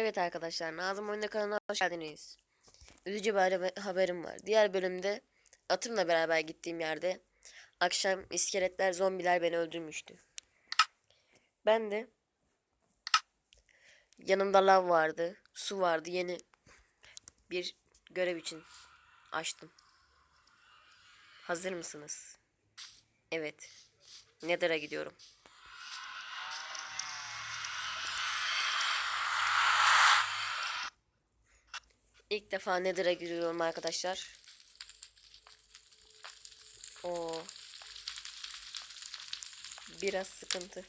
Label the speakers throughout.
Speaker 1: Evet arkadaşlar Nazım Oyunda kanalına hoş geldiniz. Üzücü bir haber- haberim var. Diğer bölümde atımla beraber gittiğim yerde akşam iskeletler zombiler beni öldürmüştü. Ben de yanımda lav vardı, su vardı yeni bir görev için açtım. Hazır mısınız? Evet. Nether'a gidiyorum. İlk defa Nether'a giriyorum arkadaşlar. O biraz sıkıntı.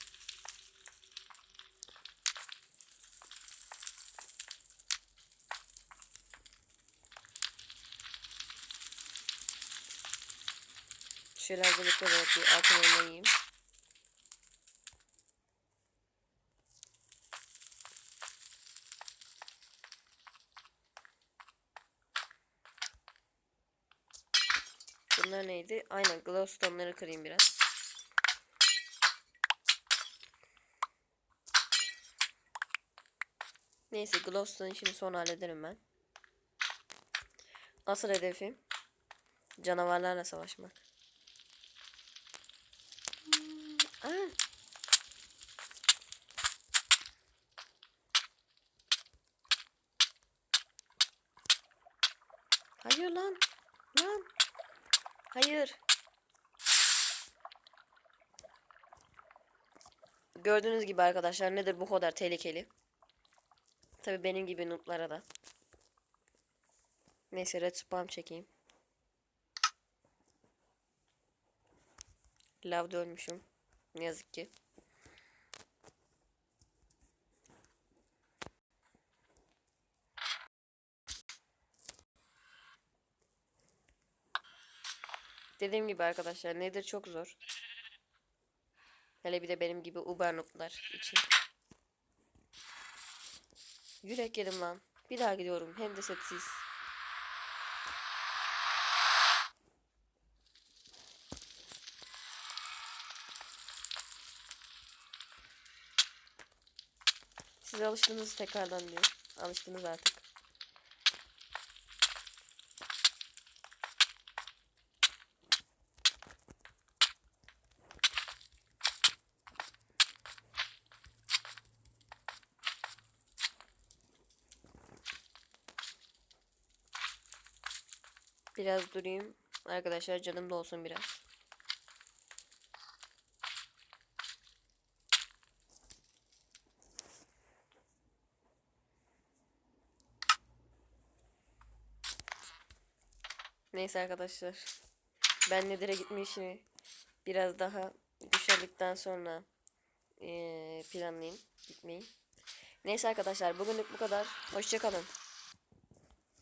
Speaker 1: Şöyle hazırlıklı olarak bir altın elma yiyeyim. Bunlar neydi? Aynen glowstone'ları kırayım biraz. Neyse glowstone işini sonra hallederim ben. Asıl hedefim canavarlarla savaşmak. Hmm, Aa. Hayır lan. Lan. Hayır. Gördüğünüz gibi arkadaşlar nedir bu kadar tehlikeli. Tabi benim gibi noob'lara da. Neyse red spam çekeyim. Lavda ölmüşüm. Ne yazık ki. Dediğim gibi arkadaşlar nedir çok zor. Hele bir de benim gibi uber noob'lar için. Yürek yedim lan. Bir daha gidiyorum. Hem de setsiz. Siz alıştınız tekrardan diyor. Alıştınız artık. Biraz durayım. Arkadaşlar canım da olsun biraz. Neyse arkadaşlar. Ben Nedir'e gitme biraz daha düşerdikten sonra planlayayım gitmeyi. Neyse arkadaşlar bugünlük bu kadar. Hoşçakalın.